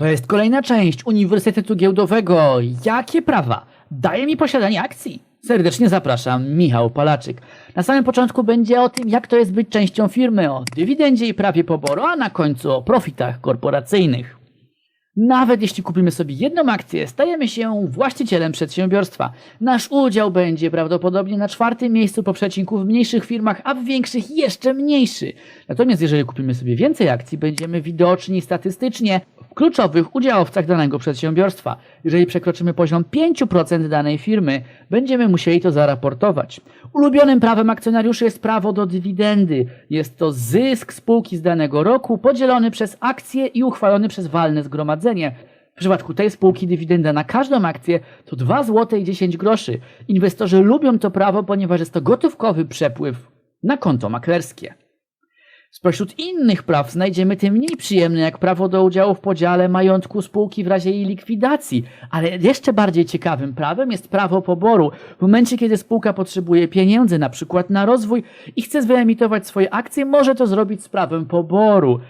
To jest kolejna część Uniwersytetu Giełdowego. Jakie prawa daje mi posiadanie akcji? Serdecznie zapraszam, Michał Palaczyk. Na samym początku będzie o tym, jak to jest być częścią firmy, o dywidendzie i prawie poboru, a na końcu o profitach korporacyjnych. Nawet jeśli kupimy sobie jedną akcję, stajemy się właścicielem przedsiębiorstwa. Nasz udział będzie prawdopodobnie na czwartym miejscu po przecinku w mniejszych firmach, a w większych jeszcze mniejszy. Natomiast jeżeli kupimy sobie więcej akcji, będziemy widoczni statystycznie kluczowych udziałowcach danego przedsiębiorstwa. Jeżeli przekroczymy poziom 5% danej firmy, będziemy musieli to zaraportować. Ulubionym prawem akcjonariuszy jest prawo do dywidendy. Jest to zysk spółki z danego roku podzielony przez akcje i uchwalony przez walne zgromadzenie. W przypadku tej spółki dywidenda na każdą akcję to 2 zł i 10 groszy. Inwestorzy lubią to prawo, ponieważ jest to gotówkowy przepływ na konto maklerskie. Spośród innych praw znajdziemy te mniej przyjemne, jak prawo do udziału w podziale majątku spółki w razie jej likwidacji, ale jeszcze bardziej ciekawym prawem jest prawo poboru. W momencie, kiedy spółka potrzebuje pieniędzy, na przykład na rozwój i chce wyemitować swoje akcje, może to zrobić z prawem poboru.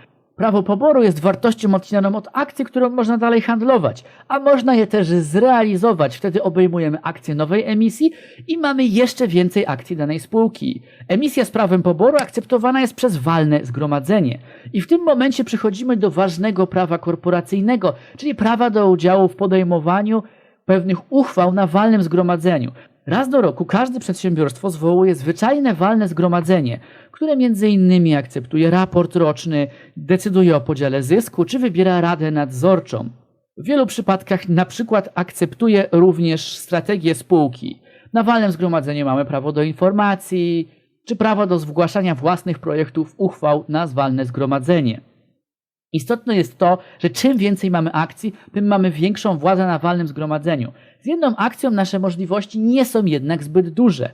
Prawo poboru jest wartością odcinaną od akcji, którą można dalej handlować, a można je też zrealizować. Wtedy obejmujemy akcje nowej emisji i mamy jeszcze więcej akcji danej spółki. Emisja z prawem poboru akceptowana jest przez walne zgromadzenie. I w tym momencie przychodzimy do ważnego prawa korporacyjnego, czyli prawa do udziału w podejmowaniu pewnych uchwał na walnym zgromadzeniu. Raz do roku każde przedsiębiorstwo zwołuje zwyczajne walne zgromadzenie, które między innymi akceptuje raport roczny, decyduje o podziale zysku czy wybiera radę nadzorczą. W wielu przypadkach na przykład akceptuje również strategię spółki. Na walnym zgromadzeniu mamy prawo do informacji czy prawo do zgłaszania własnych projektów uchwał na walne zgromadzenie. Istotne jest to, że czym więcej mamy akcji, tym mamy większą władzę na walnym zgromadzeniu. Z jedną akcją nasze możliwości nie są jednak zbyt duże.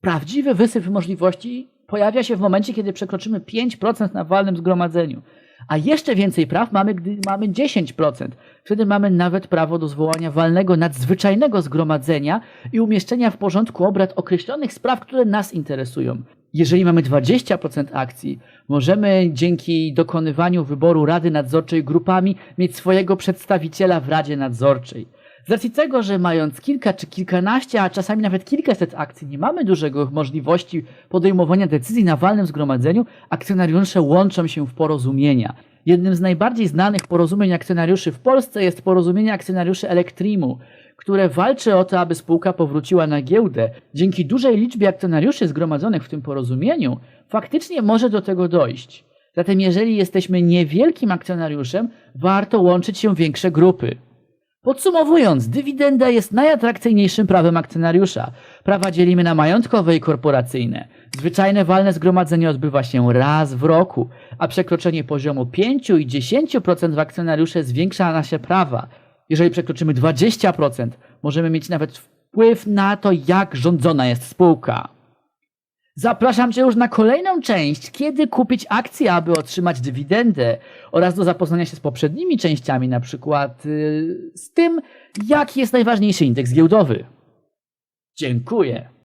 Prawdziwy wysyp możliwości pojawia się w momencie, kiedy przekroczymy 5% na walnym zgromadzeniu. A jeszcze więcej praw mamy, gdy mamy 10%. Wtedy mamy nawet prawo do zwołania walnego nadzwyczajnego zgromadzenia i umieszczenia w porządku obrad określonych spraw, które nas interesują. Jeżeli mamy 20% akcji, możemy dzięki dokonywaniu wyboru Rady Nadzorczej grupami mieć swojego przedstawiciela w Radzie Nadzorczej. Z racji tego, że mając kilka czy kilkanaście, a czasami nawet kilkaset akcji, nie mamy dużego możliwości podejmowania decyzji na walnym zgromadzeniu, akcjonariusze łączą się w porozumienia. Jednym z najbardziej znanych porozumień akcjonariuszy w Polsce jest porozumienie akcjonariuszy Elektrimu, które walczy o to, aby spółka powróciła na giełdę. Dzięki dużej liczbie akcjonariuszy zgromadzonych w tym porozumieniu, faktycznie może do tego dojść. Zatem jeżeli jesteśmy niewielkim akcjonariuszem, warto łączyć się w większe grupy. Podsumowując, dywidenda jest najatrakcyjniejszym prawem akcjonariusza. Prawa dzielimy na majątkowe i korporacyjne. Zwyczajne walne zgromadzenie odbywa się raz w roku, a przekroczenie poziomu 5 i 10% w akcjonariusze zwiększa nasze prawa. Jeżeli przekroczymy 20%, możemy mieć nawet wpływ na to, jak rządzona jest spółka. Zapraszam Cię już na kolejną część, kiedy kupić akcje, aby otrzymać dywidendę oraz do zapoznania się z poprzednimi częściami, na przykład yy, z tym, jaki jest najważniejszy indeks giełdowy. Dziękuję.